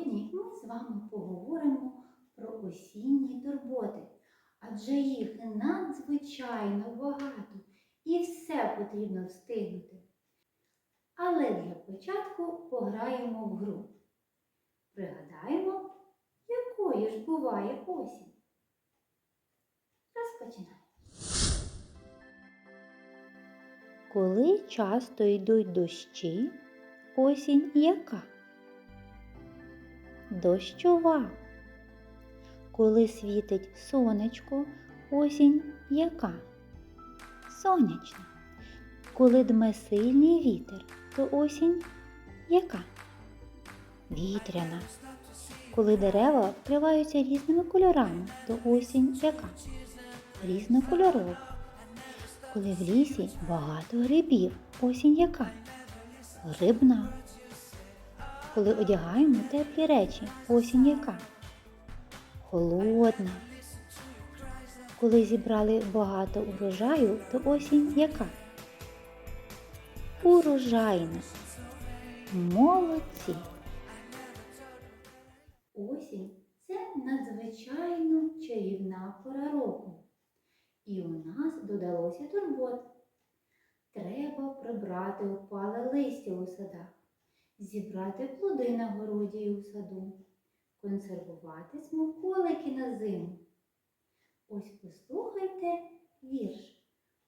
Сьогодні ми з вами поговоримо про осінні турботи, адже їх надзвичайно багато і все потрібно встигнути. Але для початку пограємо в гру. Пригадаємо, якою ж буває осінь. Розпочинаємо. Коли часто йдуть дощі, осінь яка? Дощова. Коли світить сонечко, осінь яка? Сонячна. Коли дме сильний вітер, то осінь яка? Вітряна. Коли дерева вкриваються різними кольорами, то осінь яка? Різнокольорова. Коли в лісі багато грибів, осінь яка? Грибна. Коли одягаємо теплі речі, осінь яка? Холодна. Коли зібрали багато урожаю, то осінь яка? Урожайна. Молодці. Осінь це надзвичайно чарівна пора року. І у нас додалося турбот. Треба прибрати опале листя у садах, зібрати плоди на городі і у саду, консервувати смаколики на зиму. Ось послухайте вірш,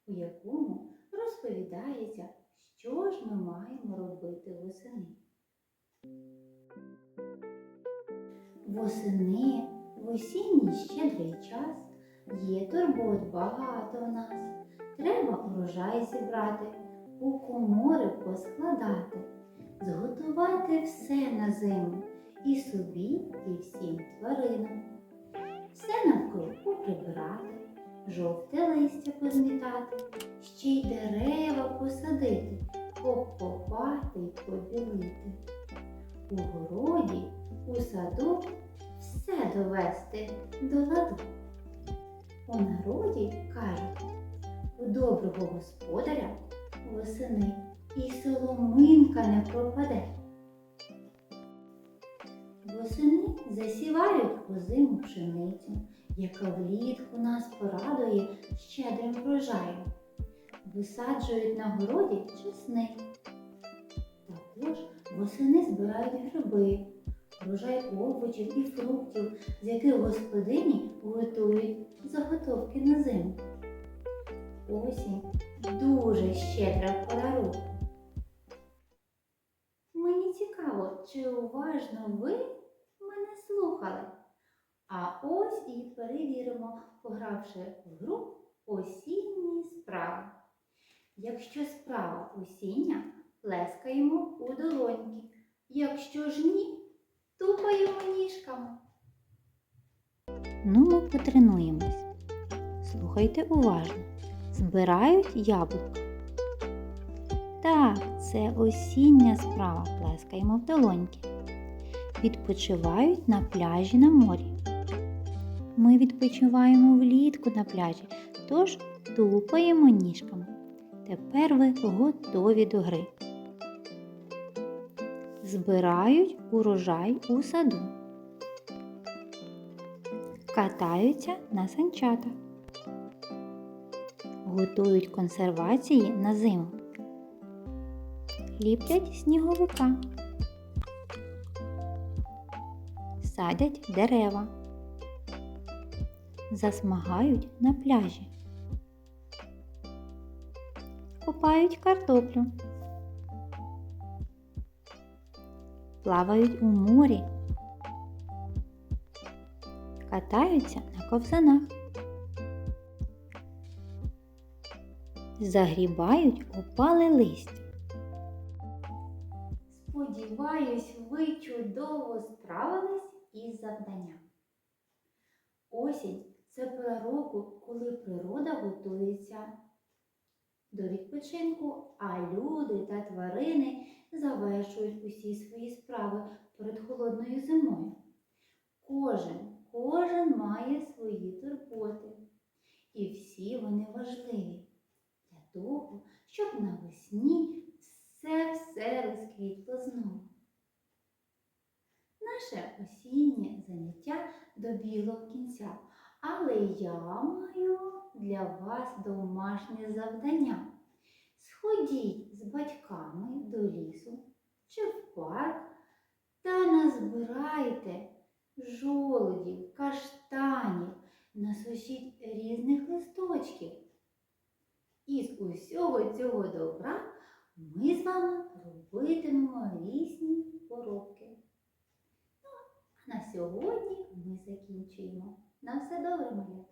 у якому розповідається, що ж ми маємо робити восени. Восени, в осінній щедрий час, є турбот багато в нас. Треба урожай зібрати, у комори поскладати, зготувати все на зиму і собі, і всім тваринам. Все навкруг прибирати, жовте листя позмітати, ще й дерева посадити, обкопати й побілити. У городі, у саду все довести до ладу. У народі кажуть, у доброго господаря восени і соломинка не пропаде. Восени засівають озиму пшеницю, яка влітку нас порадує щедрим врожаєм. Висаджують на городі чесник. Також восени збирають гриби, врожай овочів і фруктів, з яких господині готують заготовки на зиму. Осінь дуже щедра пора року. Цікаво, чи уважно ви мене слухали. А ось і перевіримо, погравши в гру осінні справи. Якщо справа осіння, плескаємо у долоньки. Якщо ж ні, тупаємо ніжками. Ну, ми потренуємось. Слухайте уважно. Збирають яблука. Це осіння справа. Плескаємо в долоньки. Відпочивають на пляжі на морі. Ми відпочиваємо влітку на пляжі, тож тупаємо ніжками. Тепер ви готові до гри. Збирають урожай у саду. Катаються на санчатах. Готують консервації на зиму. Ліплять сніговика. Садять дерева. Засмагають на пляжі. Купають картоплю. Плавають у морі. Катаються на ковзанах. Загрібають опале листя. Сподіваюсь, ви чудово справились із завданням. Осінь це пора року, коли природа готується до відпочинку, а люди та тварини завершують усі свої справи перед холодною зимою. Кожен, кожен має свої турботи, і всі вони важливі для того, щоб навесні все-все розквітло знову. Наше добіглого кінця. Але я маю для вас домашнє завдання. Сходіть з батьками до лісу чи в парк та назбирайте жолудів, каштанів, насушіть різних листочків. Із усього цього добра ми з вами робитимемо різні уроки. Ну, а на сьогодні ми закінчуємо. На все добре, малята!